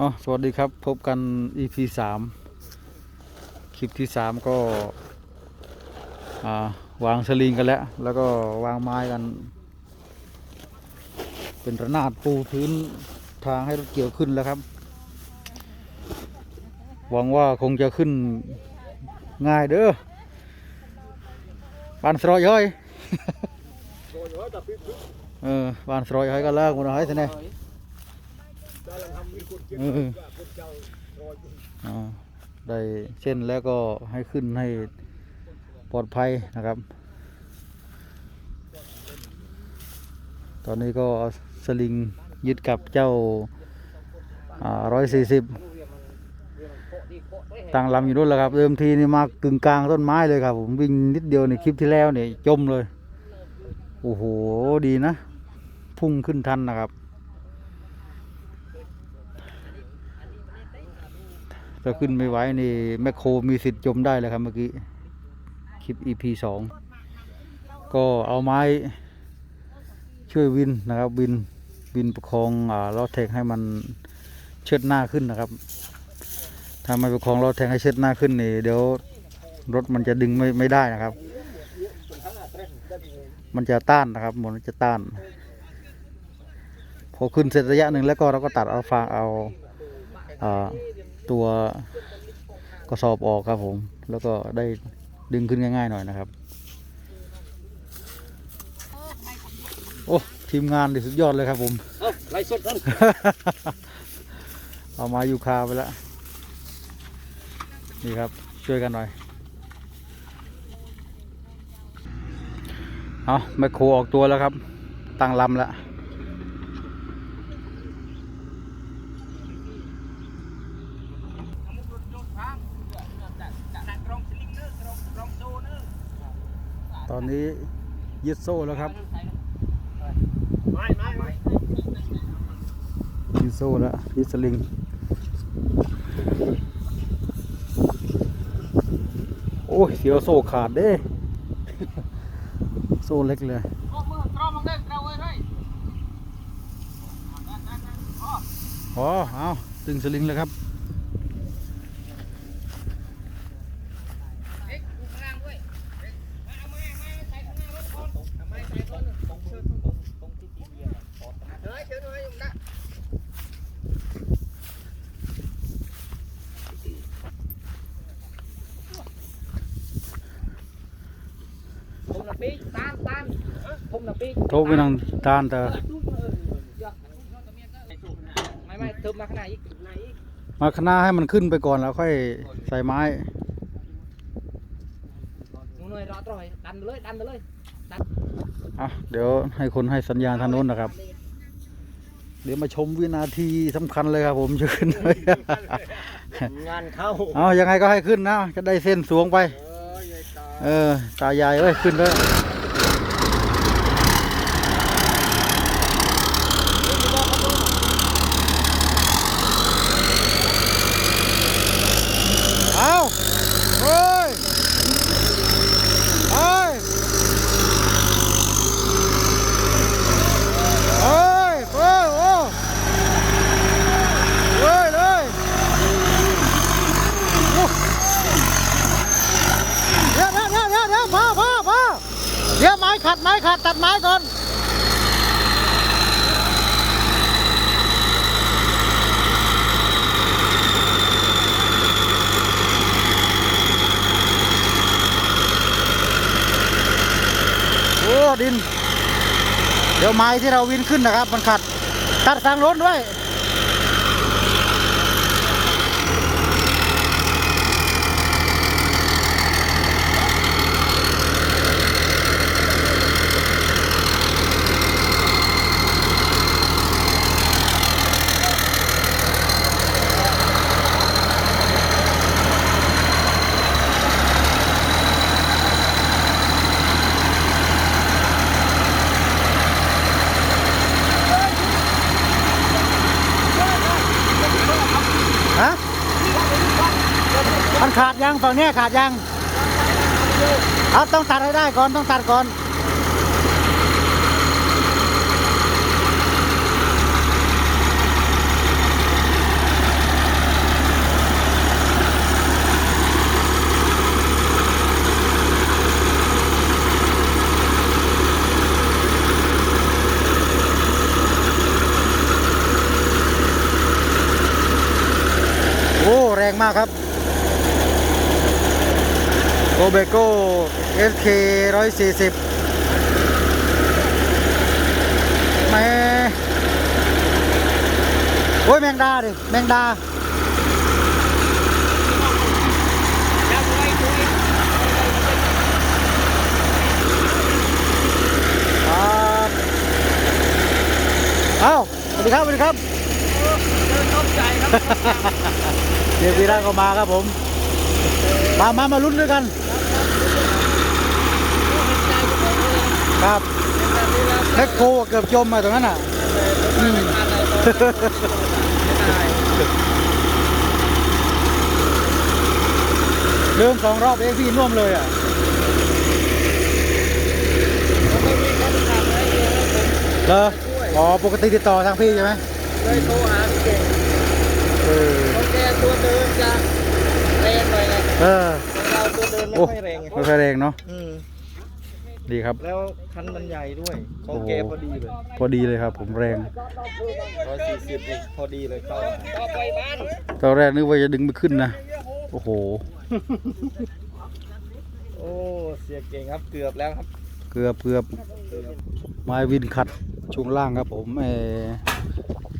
อ๋อสวัสดีครับพบกัน EP สามคลิปที่สามก็วางสลิงกันแล้ว แล้วก็วางไม้กัน เป็นระนาดปูพื้นทางให้รถเกี่ยวขึ้นแล้วครับ หวังว่าคงจะขึ้นง่ายเด้อปานสรอยเฮ้ยเออปานสรอยเฮ้ยก็เลิกมดแล้วเฮ้ยท่านเนี่ยเอออ่า ได้เส้นแล้วก็ให้ขึ้นให้ปลอดภัยนะครับ ตอนนี้ก็สลิงยึดกับเจ้าร้อยสี่สิบตั้งลำอยู่นู่นแหละครับ เดิมทีนี่มากึ่งกลางต้นไม้เลยครับผมวิ่งนิดเดียวในคลิปที่แล้วเนี่ยจมเลย โอ้โหดีนะ พุ่งขึ้นทันนะครับ ถ้าขึ้นไม่ไหวนี่แมคโครมีสิทธิ์จมได้เลยครับเมื่อกี้ คลิป EP สองก็เอาไม้ช่วยวินนะครับวินวินประคองอ่าล้อแทงให้มันเชิดหน้าขึ้นนะครับ ถ้าไม่ประคองล้อแทงให้เชิดหน้าขึ้นนี่เดี๋ยวรถมันจะดึงไม่ไม่ได้นะครับ มันจะต้านนะครับหมดมันจะต้าน พอขึ้นเสร็จระยะหนึ่งแล้วก็เราก็ตัดเอาฟางเอาอ่า ตัวกระสอบออกครับผม แล้วก็ได้ดึงขึ้นง่าย ๆ หน่อยนะครับ โอ้ทีมงานดิสุดยอดเลยครับผมเอ้าไล่สดนั่นเอามาอยู่คาไปแล้วนี่ครับช่วยกันหน่อย เอาแมคโครออกตัวแล้วครับ ตั้งลำแล้ว ต อนนี้ยึดโซ่แล้วครับยึดโซ่แล้วยึดสลิงโอ้ยเสียวโซ่ขาดเด้ โซ่เล็กเลยก็มือตรอมลงเด้เราไว้เลยอ๋อเอาตึงสลิงเลยครับ เอ็กดูข้างล่างด้วยเอ็กมาเอาไม้ไม้ใส่ข้างหน้ารถก่อนเอาไม้ใส่ก่อนตรงเชิญตรงตรงที่ที่เบียร์ขอเฮ้ยเชิญหน่อยยุ่งนะผมน่ะปีตามตามผมน่ะปี โทรไปนังทานแต่ไม่ไม่เติมมาขนาดอีกไหนอีกมาคณะให้มันขึ้นไปก่อนแล้วค่อยใส่ไม้หนูหน่อยรอต่อยดันไปเลยดันไปเลยอะเดี๋ยวให้คนให้สัญญาณทางโน้นนะครับ เดี๋ยวมาชมวินาทีสำคัญเลยครับผมจะขึ้นเลยงานเข้าเอายังไงก็ให้ขึ้นนะจะได้เส้นสวงไป เออยายตาเออตายายเอ้ยขึ้นเลยเอาเฮ้ยเฮ้ยเฮ้ยเฮ้ยโอ้เฮ้ยเลยโอ้ เดี๋ยวเดี๋ยวเดี๋ยวเดี๋ยวเดี๋ยวพอพอพอเดี๋ยวไม้ขัดไม้ขัดตัดไม้ก่อนโอ้ ดิน เดี๋ยวไม้ที่เราวินขึ้นนะครับ มันขัดตัดทางล้นด้วย ยังฝั่งเนี้ยขาดยังเอาต้องตัดให้ได้ก่อนต้องตัดก่อน งมากครับโก เบโก้ SK 140แม่โอ้ยแมงดาดิ แมงดาจับไว้ด้วยครับเอ้าสวัสดีครับสวัสดีครับเดินต้มใจครับเดี๋ยวพี่ร่างก็มาครับผม มา มา มาลุ้นด้วยกัน ครับแท็กโคเกือบจมมาตรงนั้นอะอืมเดินสองรอบเองพี่น่วมเลยอะเหรออ๋อ ปกติติดต่อทางพี่ใช่ไหมเลยโทรหาพี่เก่งเออของแกตัวเดินจะแรงหน่อยไงเออของเราตัวเดินไม่โอ้ค่อยแรงไงไม่ค่อยแรงเนาะอืม ดีครับ แล้วคันมันใหญ่ด้วยของแกพอดีเลยพอดีเลยครับ ผมแรงร้อยสี่สิบอีกพอดีเลยต่อต่อไปบ้านตอนแรกนึกว่าจะดึงไม่ขึ้นนะ โอ้โห โอ้เสียเก่งครับเกือบแล้วครับ เกือบเกือบไม้วินขัดช่วงล่างครับ ผมเออ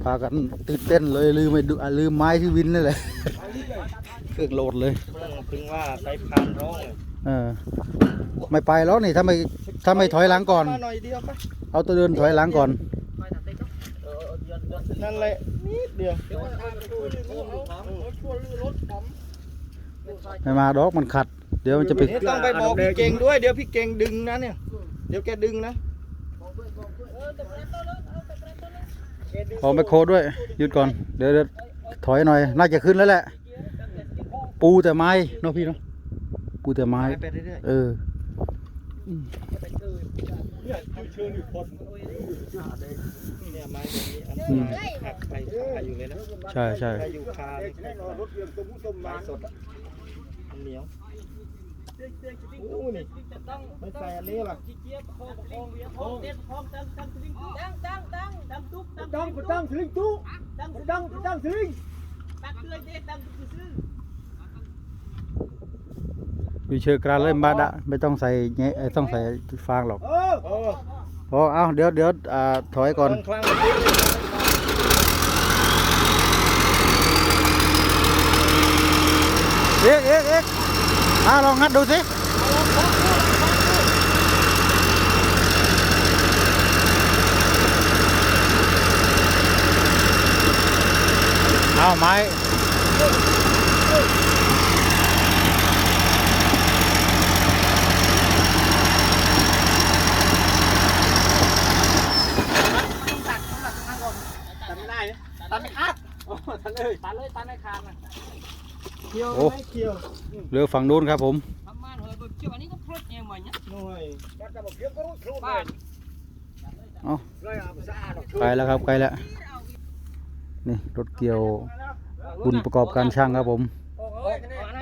พากันตื่นเต้นเลยลืมไปดูอะลืมไม้ที่วินนั่นแหละเครื่องโหลดเลยถึงว่าใช้พานร้อง เออไม่ไปแล้วนี่ถ้าไม่ถ้าไม่ถอยหลังก่อน มาหน่อยเดียวไปเอาตัวเดินถอยหลังก่อน นั่นแหละนิดเดียวไม่มาดอกมันขัด เดี๋ยวมันจะไปนี่ต้องไปบอกพี่เก่งด้วยเดี๋ยวพี่เก่งดึงนะเนี่ย เดี๋ยวแกดึงนะขอไมคโครด้วยหยุดก่อน เดี๋ยวเดี๋ยวถอยหน่อย น่าจะขึ้นแล้วแหละ ปูแต่ไม้เนาะพี่เนาะ ปูแต่ไม้ ไปเรื่อยเออๆเนี่ยไม้แบบนี้อันอืมหักไปคาอยู่เลยนะใช่ใช่คาอยู่คาเลยไม้สดอะมันเหนียวโอ้นี่ไม่ใส่อันนี้ล่ะ Đang đang thử linh chú. Đang đang thử linh. วิเชอร์กราเล่มบาดะไม่ต้องใส่แงะเอ้ยต้องใส่ฟางหรอก Ờ. โอ้พอเอาเดี๋ยวเดี๋ยวอ่าถอยก่อนคลั่งๆเลยเอ็กเอ็กเอ็กอ่าลองงัดดูสิเอาไม้ โอ้เรือฝั่งนู้นครับผมหน่อยเอาไกลแล้วครับไกลแล้วนี่รถเกี่ยวคุณประกอบการช่างครับผม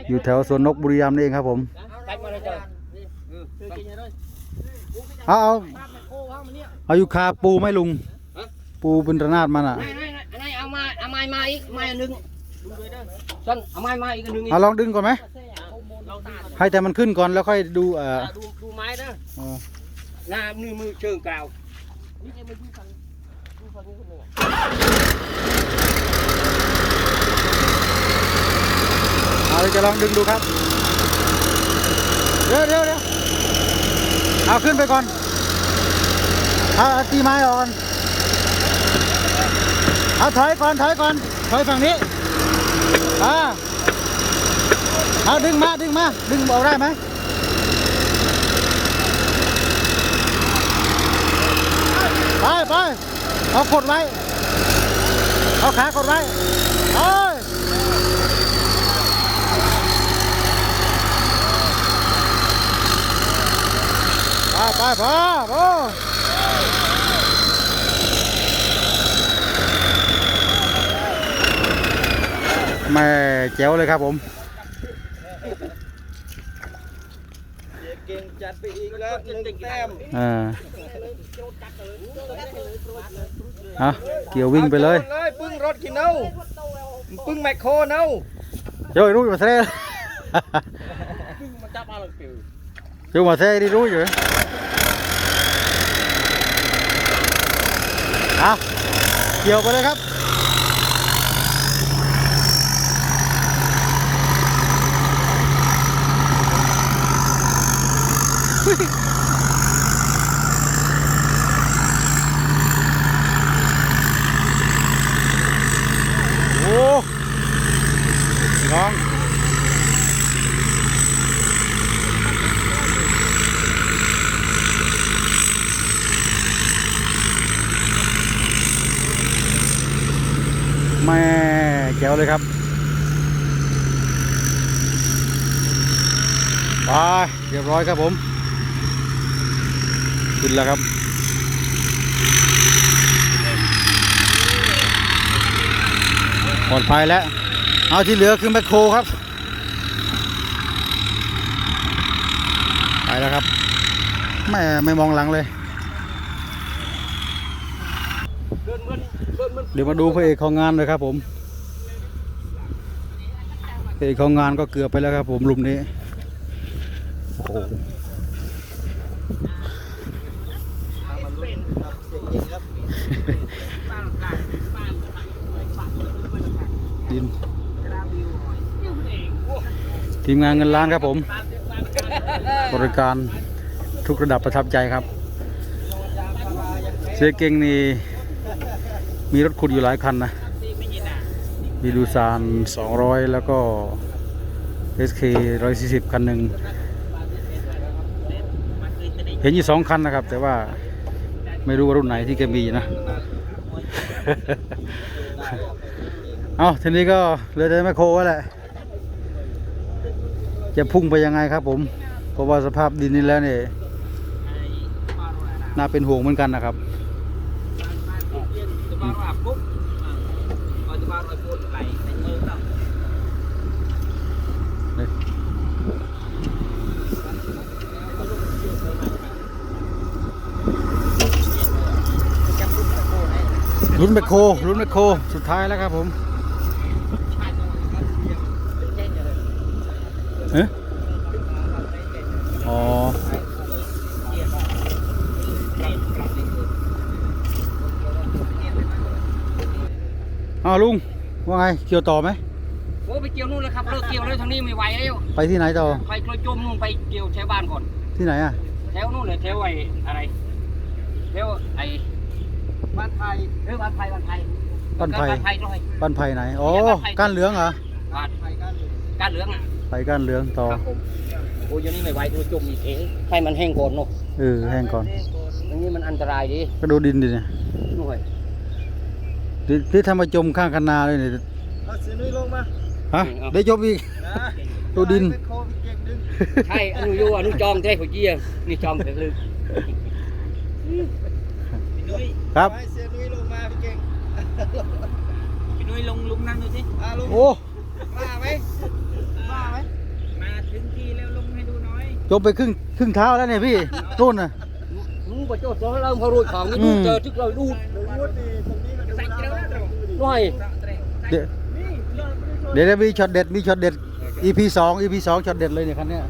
อยู่แถวสวนนกบุรีรัมย์นี่เองครับผมเอาเอาเอาอยู่คาปูไหม่ลุง ปูเป็นระนาดมันอะเอามาเอาไม้มาอีกไม้อันหนึ่งฉันเอาไม้มาอีกอันหนึ่งอีกเอาลองดึงก่อนไหมให้แต่มันขึ้นก่อนแล้วค่อยดูเอ่อดูดูไม้นะเอ่อหน้ามือมือเชิงกล่าวนี่จะมาดูฝั่งดูฝั่งนี้คนหนึ่งอะเอาจะลองดึงดูครับเดี๋ยวเดี๋ยวเดี๋ยวเอาขึ้นไปก่อนเอาเอาตีไม้ออกก่อนเอาถอยก่อนถอยก่อนถอยฝั่งนี้ อ่าเอาดึงมาดึงมาดึงออกได้ไหมไปไปเอากดไว้ เอาขากดไว้เอ้ยไปไปพอพอ แม่แจ๋วเลยครับผมเสียเก่งจัดไปอีกแล้วหนึ่งแต้มอ่าเอาเกี่ยววิ่งไปเลยเลยปึ้งรถกินเอาปึ้งแมคโครเอาโยรู้อยู่มาเซ่มันจับอะไรฟิวอยู่มาเซ่ đi รู้อยู่เอาเกี่ยวไปเลยครับ โอ้น้องแม่แจ๋วเลยครับไปเรียบร้อยครับผม ขึ้นแล้วครับ ปลอดภัยแล้ว เอาที่เหลือคือแมคโครครับ ไปแล้วครับ ไม่ไม่มองหลังเลยเดี๋ยวมาดูพระเอกของงานเลยครับผมพระเอกของงานก็เกือบไปแล้วครับผมลุมนี้โอ้โหดิน ทีมงานเงินล้านครับผม บริการทุกระดับประทับใจครับเสียเก่งนี่มีรถขุดอยู่หลายคันนะ มีดูซาน200 แล้วก็ SK 140 คันหนึ่ง เห็นอยู่สองคันนะครับ แต่ว่าไม่รู้ว่ารุ่นไหนที่แกมีนะ เอาทีนี้ก็เลยได้แมคโครแล้วแหละ จะพุ่งไปยังไงครับผมเพราะว่าสภาพดินนี้แล้วเนี่ยน่าเป็นห่วงเหมือนกันนะครับจะมาอาบปุ๊บเอาจะมาเอาปูนไหลในมือต้องลุ้นแมคโครลุ้นแมคโครสุดท้ายแล้วครับผม เอ๊ะอ๋ออ้าวลุงว่าไงเกี่ยวต่อไหมโอ้ไปเกี่ยวนู่นเลยครับเลิกเกี่ยวเลยทางนี้ไม่ไหวแล้วไปที่ไหนต่อไปกลอยจมนู่นไปเกี่ยวแถวบ้านก่อนที่ไหนอะแถวนู่นเลยแถวไอ้อะไรแถวไอ้บ้านไทยเออบ้านไทยบ้านไทยบ้านไผ่บ้านไทยด้วยบ้านไผ่ไหนอ๋อก้านเหลืองเหรอบ้านการเหลืองอะ ไปก้านเหลืองต่อครับผมโอ้ยอย่างนี้ไม่ไหวตัวจมอีกเองให้มันแห้งก่อนเนาะเออแห้งก่อนอย่างนี้มันอันตรายดีก็ดูดินดิเนี่ยด้วยดิที่ทำมาจมข้างคันนาเลยเนี่ยเอาเสียนุ้ยลงมาฮะได้จมอีกนะดูดินไปโควิดเก่งดึงใช่อนุโยอนุจองใช่หัวเจียนี่จองเสร็จเลยพี่นุ้ยครับให้เสียนุ้ยลงมาพี่เก่งพี่นุ้ยลงลุงนั่งดูสิอาลุงโอ้กล้าไหมกล้า ไหมมาถึงที่แล้วลงให้ดูหน่อยจมไปครึ่งครึ่งเท้าแล้วเนี่ยพี่นู่นน่ะ มึงไปโจทย์สอนเราพอรู้ของนี่อืดูมเจอทุกเราดูเดี๋ยววุฒินี่ตรงนี้ก็ดูใส่เกลียวนะตรงหน่อยเดี๋ยวนี่เลิกไม่ได้ชนเดี๋ยวจะมีช็อตเด็ดมีช็อตเด็ด EP สอง EP สองช็อตเด็ดเลยเนี่ยคันเนี้ย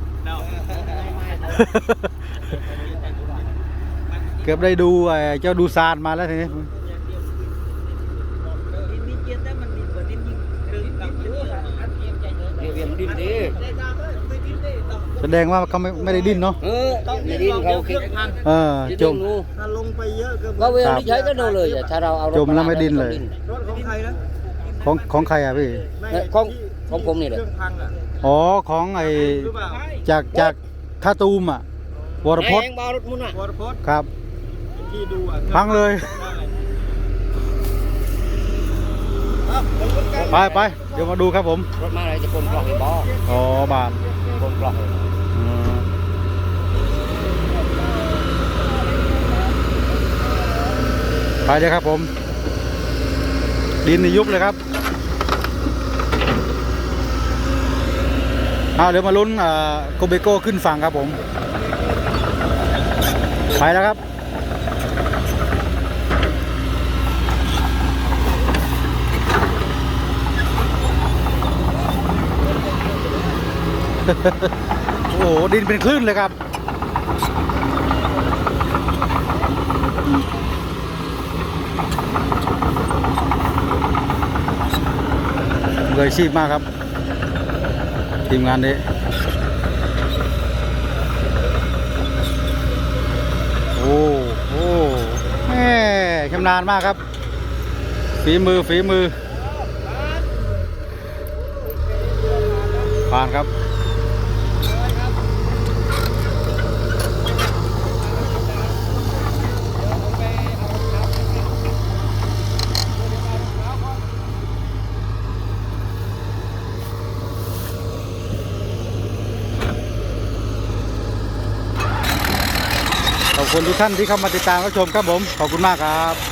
เกือบได้ดูไอ้เจ้าดูซานมาแล้วทีนี้ มีเกียร์แต่มันมีเปิดดิ้นยิงเรื่องต่ำด้วย เวียนดินดิได้ตามเลยไม่ดิ้นได้ต้องแสดงว่าเขาไม่ไม่ได้ดิ้นเนาะเออต้องไม่ดิ้นเขาเดี๋ยวเคคิรื่ดองพังเออจม ถ้าลงไปเยอะก็ก็เวลาที่ใช้ก็โดนเลยอะถ้าเราเอารถจมแล้วไม่ดิ้นเลย รถของใครนะของของใครอะพี่ ไม่ของที่ของผมนี่แหละ เครื่องพังอะอ๋อของไอ้หรือเปล่าจากจากท่าตูมอะวรพจน์งบารถมุนอะวรพจน์ครับ ที่ดูอะพังเลยเอาผมก็กล้า ไปไปเดี๋ยวมาดูครับผม รถมาอะไรจะปนกล่องไอ้บออ๋อบานปนกล่องอืมไปเลยครับผม ดินในยุบเลยครับเอาเดี๋ยวมาลุ้นอ่าโกเบโก้ขึ้นฝั่งครับผม ไปแล้วครับ โอ้โหดินเป็นคลื่นเลยครับมืออาชีพมากครับ ทีมงานนี้โอ้โอ้แม่ชำนาญมากครับ ฝีมือฝีมือผ่านครับ คุณทุกท่านที่เข้ามาติดตามรับชมครับผม ขอบคุณมากครับ